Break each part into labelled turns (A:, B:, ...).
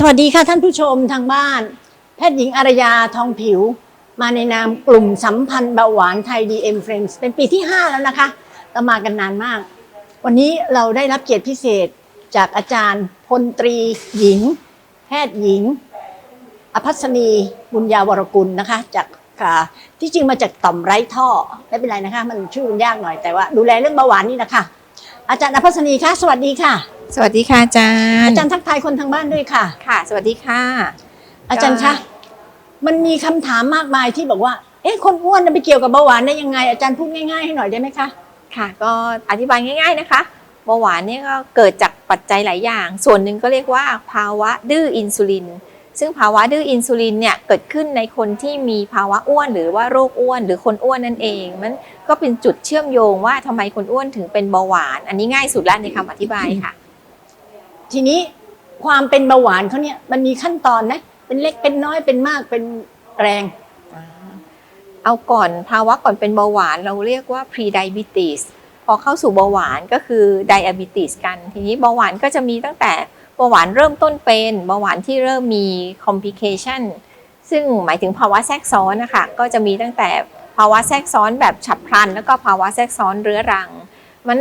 A: สวัสดีค่ะท่านผู้ชมทางบ้าน แพทย์หญิงอารยาทองผิว มาในนามกลุ่มสัมพันธ์เบาหวานไทย DM Friends เป็นปีที่ 5 แล้วนะคะเรามากันนานมาก วันนี้เราได้รับเกียรติพิเศษจากอาจารย์พลตรีหญิง แพทย์หญิง อภัสนีบุญญาวรกุลนะคะ จากค่ะที่จริงมาจากต่อมไร้ท่อไม่เป็นไรนะคะ มันชื่อมันยากหน่อยแต่ว่า ดูแลเรื่องเบาหวานนี่นะคะ อาจารย์อภัสนีคะสวัสดีค่ะ
B: สวัสดีค่ะอาจาร
A: อา
B: ย์
A: จารย์ทักทายคนทางบ้านด้วยค่ะ
B: ค่ะ สวัสดีค่ะ
A: อาจารย์คะมันมีคำถามมากมายที่บอกว่า เอ๊ะคนอ้วนน่ะไปเกี่ยวกับเบาหวานได้ยังไง อาจารย์พูดง่ายๆให้หน่อยได้ไหมคะ
B: ค่ะ ก็อธิบายง่าย ๆนะคะเบาหวานเนี่ยก็เกิดจากปัจจัยหลายอย่าง ส่วนหนึ่งก็เรียกว่า ภาวะดื้ออินซูลิน ซึ่งภาวะดื้ออินซูลินเนี่ยเกิดขึ้นในคนที่มีภาวะอ้วน หรือว่าโรคอ้วน หรือคนอ้วนนั่นเอง มันก็เป็นจุดเชื่อมโยงว่าทำไมคนอ้วนถึงเป็นเบาหวาน อันนี้ง่ายสุดแล้วในคำอธิบายค่ะ
A: ทีนี้ความเป็นเบาหวานเขาเนี่ยมันมีขั้นตอนนะ เป็นเล็กเป็นน้อยเป็นมากเป็นแรง
B: เอาก่อนภาวะก่อนเป็นเบาหวานเราเรียกว่า pre-diabetes พอเข้าสู่เบาหวานก็คือ diabetes กัน ทีนี้เบาหวานก็จะมีตั้งแต่เบาหวานเริ่มต้นเป็นเบาหวานที่เริ่มมี complication ซึ่งหมายถึงภาวะแทรกซ้อนนะคะก็จะมีตั้งแต่ภาวะแทรกซ้อนแบบฉับพลัน แล้วก็ภาวะแทรกซ้อนเรื้อรัง มัน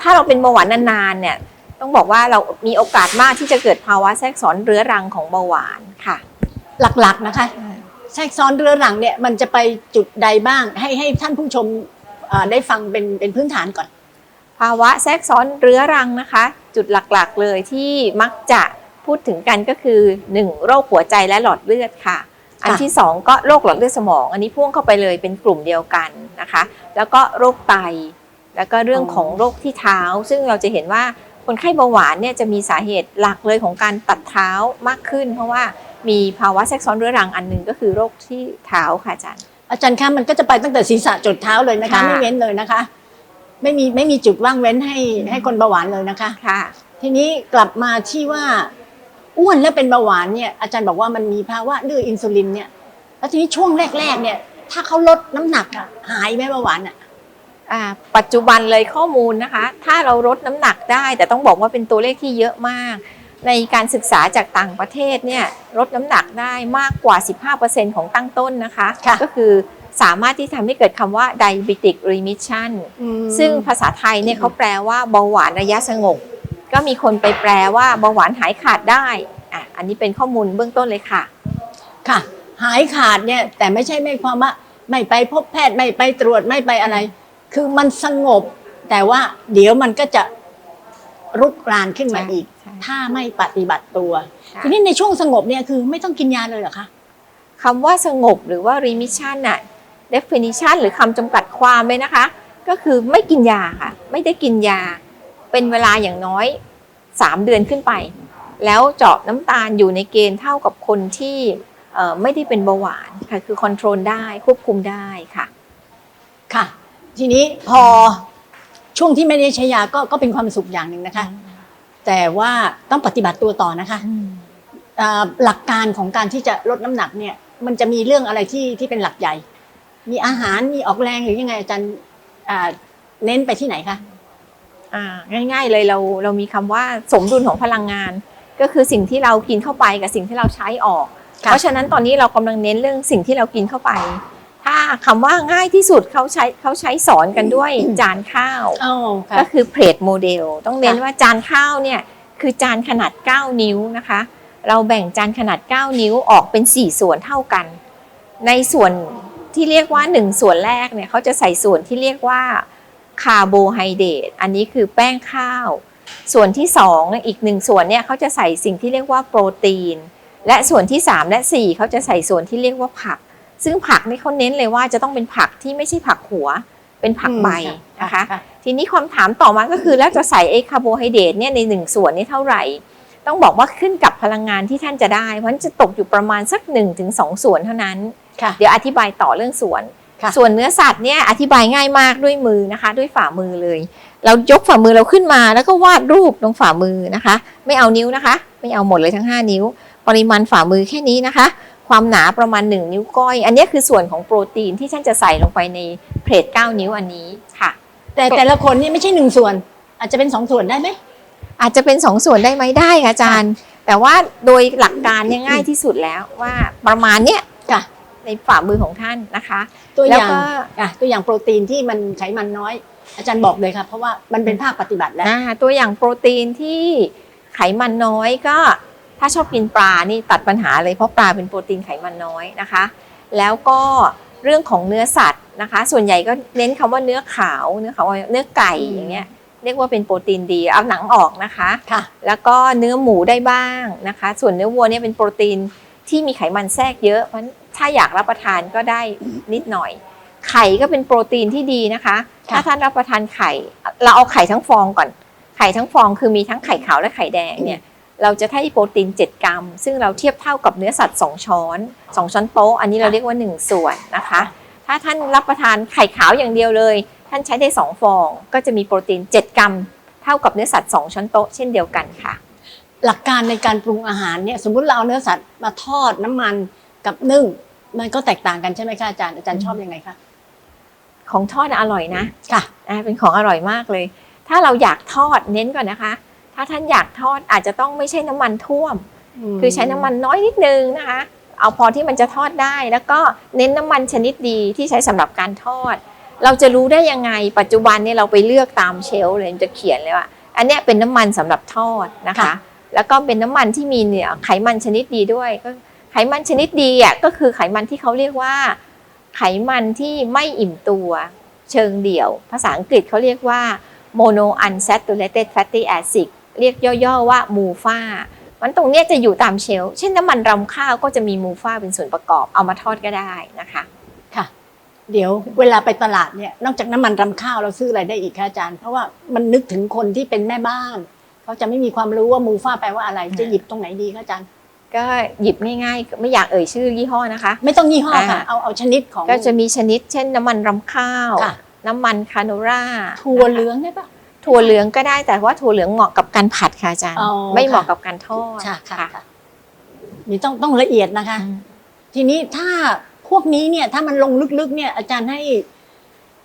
B: ถ้าเราเป็นเบาหวานนานๆเนี่ย ต้องบอกว่าเรามีโอกาสมากที่จะเกิดภาวะแทรกซ้อนเรื้อรังของเบาหวานค่ะ
A: หลักๆนะคะ แทรกซ้อนเรื้อรังเนี่ยมันจะไปจุดใดบ้าง ให้ให้ท่านผู้ชมเอ่อได้ฟังเป็นเป็นพื้นฐานก่อน
B: ภาวะแทรกซ้อนเรื้อรังนะคะ จุดหลักๆเลยที่มักจะพูดถึงกันก็คือ 1. โรคหัวใจและหลอดเลือดค่ะ อันที่ 2 ก็โรคหลอดเลือดสมอง อันนี้พ่วงเข้าไปเลยเป็นกลุ่มเดียวกันนะคะ แล้วก็โรคไต แล้วก็เรื่องของโรคที่เท้า ซึ่งเราจะเห็นว่า คนไข้เบาหวานเนี่ยจะมีสาเหตุหลักเลยของการตัดเท้ามากขึ้น เพราะว่ามีภาวะแทรกซ้อนเรื้อรังอันหนึ่งก็คือโรคที่เท้าค่ะอาจารย์
A: อาจารย์คะมันก็จะไปตั้งแต่ศีรษะจดเท้าเลยนะคะ
B: ค่ะ
A: ไม่เว้นเลยนะคะ ไม่มีไม่มีจุดว่างเว้นให้ให้คนเบาหวานเลยนะคะ
B: ค่ะ
A: ทีนี้กลับมาที่ว่าอ้วนแล้วเป็นเบาหวานเนี่ยอาจารย์บอกว่ามันมีภาวะดื้ออินซูลินเนี่ยแล้วทีนี้ช่วงแรกๆเนี่ยถ้าเขาลดน้ำหนักอะหายไหมเบาหวานอะ
B: อ่า ปัจจุบันเลยข้อมูลนะคะ ถ้าเราลดน้ำหนักได้ แต่ต้องบอกว่าเป็นตัวเลขที่เยอะมาก ในการศึกษาจากต่างประเทศเนี่ยลดน้ำหนักได้มากกว่า 15%ของตั้งต้นนะคะก็คือสามารถที่ทำให้เกิดคำว่า diabetic remission ซึ่งภาษาไทยเนี่ยเขาแปลว่าเบาหวานระยะสงบ ก็มีคนไปแปลว่าเบาหวานหายขาดได้อะอันนี้เป็นข้อมูลเบื้องต้นเลยค่ะ
A: ค่ะ หายขาดเนี่ยแต่ไม่ใช่ไม่ความว่าไม่ไปพบแพทย์ไม่ไปตรวจไม่ไปอะไร คือมันสงบ แต่ว่าเดี๋ยวมันก็จะรุกรานขึ้นมาอีก
B: ใช่
A: ถ้าไม่ปฏิบัติตัว
B: ค่ะ
A: ทีนี้ในช่วงสงบเนี่ยคือไม่ต้องกินยาเลยเหรอคะ
B: คำว่าสงบหรือว่า remission น่ะ definition หรือคำจำกัดความเลยนะคะ ก็คือไม่กินยาค่ะ ไม่ได้กินยา เป็นเวลาอย่างน้อย 3 เดือนขึ้นไป แล้วเจาะน้ำตาลอยู่ในเกณฑ์เท่ากับคนที่เอ่อไม่ได้เป็นเบาหวานค่ะ คือคอนโทรลได้ควบคุมได้ค่ะ
A: ค่ะ ทีนี้พอช่วงที่ไม่ได้ใช้ยาก็ก็เป็นความสุขอย่างหนึ่งนะคะ แต่ว่าต้องปฏิบัติตัวต่อนะคะอ่าหลักการของการที่จะลดน้ำหนักเนี่ย มันจะมีเรื่องอะไรที่ที่เป็นหลักใหญ่ มีอาหารมีออกแรงหรือยังไงอาจารย์อ่าเน้นไปที่ไหนคะ
B: อ่าง่ายๆเลยเราเรามีคำว่าสมดุลของพลังงาน ก็คือสิ่งที่เรากินเข้าไปกับสิ่งที่เราใช้ออก
A: ค่ะ
B: เพราะฉะนั้นตอนนี้เรากำลังเน้นเรื่องสิ่งที่เรากินเข้าไป ถ้าคำว่าง่ายที่สุดเขาใช้เขาใช้สอนกันด้วยจานข้าว
A: อ๋อค่ะ
B: ก็คือเพลทโมเดล ต้องเน้น
A: ค่ะ
B: ว่าจานข้าวเนี่ยคือจานขนาด 9 นิ้วนะคะ เราแบ่งจานขนาด 9 นิ้วออกเป็น 4 ส่วนเท่ากัน ในส่วนที่เรียกว่า 1 ส่วนแรกเนี่ยเขาจะใส่ส่วนที่เรียกว่าคาร์โบไฮเดรตอันนี้คือแป้งข้าว ส่วนที่2อีกหนึ่งส่วนเนี่ยเขาจะใส่สิ่งที่เรียกว่าโปรตีน และส่วนที่ 3 และ 4เขาจะใส่ส่วนที่เรียกว่าผัก ซึ่งผักนี่เขาเน้นเลยว่าจะต้องเป็นผักที่ไม่ใช่ผักหัว เป็นผักใบนะคะ ทีนี้ความถามต่อมาก็คือแล้วจะใส่ไอ้คาร์โบไฮเดรตเนี่ยในหนึ่งส่วนนี่เท่าไหร่ ต้องบอกว่าขึ้นกับพลังงานที่ท่านจะได้ เพราะฉะนั้นจะตกอยู่ประมาณสัก1นถึงสส่วนเท่านั้น
A: ค่ะ
B: เดี๋ยวอธิบายต่อเรื่องส่วน
A: ค่ะ
B: ส่วนเนื้อสัตว์เนี่ยอธิบายง่ายมากด้วยมือนะคะ ด้วยฝ่ามือเลย เรายกฝ่ามือเราขึ้นมาแล้วก็วาดรูปตรงฝ่ามือนะคะ ไม่เอานิ้วนะคะ ไม่เอาหมดเลยทั้ง 5 นิ้ว ปริมาณฝ่ามือแค่นี้นะคะ ความหนาประมาณ 1 นิ้วก้อย อันนี้คือส่วนของโปรตีนที่ท่านจะใส่ลงไปในเพลท9 นิ้วอันนี้ค่ะ
A: แต่แต่ละคนนี่ไม่ใช่หนึ่งส่วน อาจจะเป็นสองส่วนได้ไหม
B: อาจจะเป็นสองส่วนได้ไหมได้ค่ะอาจารย์ แต่แต่ว่าโดยหลักการเนี่ยง่ายที่สุดแล้วว่าประมาณเนี้ย
A: ค่ะ
B: ในฝ่ามือของท่านนะคะ
A: ตัวอ
B: แล้ว
A: ย่าง
B: ก็
A: อะตัวอย่างโปรตีนที่มันไขมันน้อย อาจารย์บอกเลยค่ะเพราะว่ามันเป็นภาคปฏิบัติแล้ว
B: อ่าตัวอย่างโปรตีนที่ไขมันน้อยก็ ถ้าชอบกินปลานี่ตัดปัญหาเลยเพราะปลาเป็นโปรตีนไขมันน้อยนะคะ แล้วก็เรื่องของเนื้อสัตว์นะคะ ส่วนใหญ่ก็เน้นคำว่าเนื้อขาวเนื้อขาวเนื้อไก่
A: อืม
B: อย่างเงี้ยเรียกว่าเป็นโปรตีนดีเอาหนังออกนะคะ
A: ค่ะ
B: แล้วก็เนื้อหมูได้บ้างนะคะ ส่วนเนื้อวัวเนี่ยเป็นโปรตีนที่มีไขมันแทรกเยอะเพราะฉะนั้นถ้าอยากรับประทานก็ได้นิดหน่อย ไข่ก็เป็นโปรตีนที่ดีนะคะ
A: ค่ะ
B: ถ้าท่านรับประทานไข่ เราเอาไข่ทั้งฟองก่อน ไข่ทั้งฟองคือมีทั้งไข่ขาวและไข่แดงเนี่ย เราจะให้โปรตีน 7 กรัม ซึ่งเราเทียบเท่ากับเนื้อสัตว์ 2 ช้อน 2 ช้อนโต๊ะ อันนี้เราเรียกว่า 1 ส่วนนะคะ ถ้าท่านรับประทานไข่ขาวอย่างเดียวเลย ท่านใช้ได้ 2 ฟอง ก็จะมีโปรตีน 7 กรัม เท่ากับเนื้อสัตว์ 2 ช้อนโต๊ะเช่นเดียวกันค่ะ
A: หลักการในการปรุงอาหารเนี่ย สมมุติเราเอาเนื้อสัตว์มาทอดน้ำมันกับนึ่ง มันก็แตกต่างกันใช่ไหมคะอาจารย์ อาจารย์ชอบยังไงคะ
B: ของทอดน่ะอร่อยนะ
A: ค่ะ
B: อ่าเป็นของอร่อยมากเลย ถ้าเราอยากทอดเน้นก่อนนะคะ ถ้าท่านอยากทอดอาจจะต้องไม่ใช่น้ำมันท่วม คือใช้น้ำมันน้อยนิดนึงนะคะ เอาพอที่มันจะทอดได้ แล้วก็เน้นน้ำมันชนิดดีที่ใช้สำหรับการทอด เราจะรู้ได้ยังไง ปัจจุบันเนี่ยเราไปเลือกตามเชลฟ์เลยมันจะเขียนเลยว่า อันเนี้ยเป็นน้ำมันสำหรับทอดนะคะ
A: ค่ะ
B: แล้วก็เป็นน้ำมันที่มีเนี่ยไขมันชนิดดีด้วยก็ไขมันชนิดดีอะก็คือไขมันที่เขาเรียกว่า ไขมันที่ไม่อิ่มตัวเชิงเดี่ยว ภาษาอังกฤษเขาเรียกว่า mono unsaturated fatty acid เรียกย่อๆว่ามูฟามันตรงเนี้ยจะอยู่ตามเชลฟ์เช่นน้ำมันรำข้าวก็จะมีมูฟ่าเป็นส่วนประกอบเอามาทอดก็ได้นะคะ
A: ค่ะ เดี๋ยวเวลาไปตลาดเนี่ยนอกจากน้ำมันรำข้าวเราซื้ออะไรได้อีกคะอาจารย์ เพราะว่ามันนึกถึงคนที่เป็นแม่บ้านเขาจะไม่มีความรู้ว่ามูฟ่าแปลว่าอะไรจะหยิบตรงไหนดีคะอาจารย์
B: ก็หยิบง่ายๆ ไม่อยากเอ่ยชื่อยี่ห้อนะคะ
A: ไม่ต้องยี่ห้อค่ะ
B: อ่า
A: เอาเอาชนิดของ
B: ก็จะมีชนิด เช่น น้ำมันรำข้าว
A: ค่ะ
B: น้ำมันคาโนรา
A: ถั่วเหลืองได้ปะ
B: ถั่วเหลืองก็ได้แต่ว่าถั่วเหลืองเหมาะกับการผัดค่ะอาจารย์
A: อ๋อ
B: ไม่เหมาะ
A: ค่ะ
B: กับการทอด
A: ค่ะค่ะค่ะนี่ต้องต้องละเอียดนะคะ
B: อืม
A: ทีนี้ถ้าพวกนี้เนี่ยถ้ามันลงลึกๆ เนี่ยอาจารย์ให้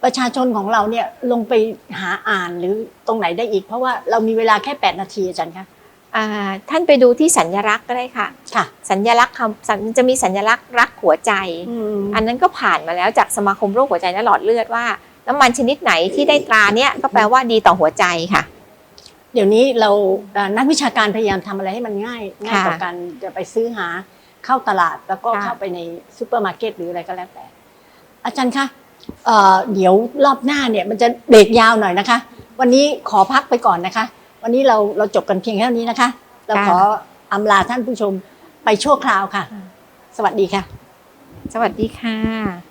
A: ประชาชนของเราเนี่ยลงไปหาอ่านหรือตรงไหนได้อีก เพราะว่าเรามีเวลาแค่ 8 นาทีอาจารย์คะ
B: อ่าท่านไปดูที่สัญลักษณ์ก็ได้ค่ะ
A: ค่ะ
B: สัญลักษณ์คำสัญจะมีสัญลักษณ์รักหัวใจ
A: อืม
B: อันนั้นก็ผ่านมาแล้วจากสมาคมโรคหัวใจและหลอดเลือดว่า น้ำมันชนิดไหนที่ได้ตราเนี้ยก็แปลว่าดีต่อหัวใจค่ะ
A: เดี๋ยวนี้เราเอ่อนักวิชาการพยายามทำอะไรให้มันง่ายง่ายต่อ
B: ค่ะ
A: การจะไปซื้อหาเข้าตลาดแล้วก็
B: ค่ะ
A: เข้าไปในซูเปอร์มาร์เก็ตหรืออะไรก็แล้วแต่ อาจารย์คะเอ่อเดี๋ยวรอบหน้าเนี่ยมันจะเบรกยาวหน่อยนะคะ วันนี้ขอพักไปก่อนนะคะ วันนี้เราเราจบกันเพียงแค่นี้นะคะ เราขออำลาท่านผู้ชมไปชั่วคราวค่ะ สวัสดีค่ะ
B: สวัสดีค่ะ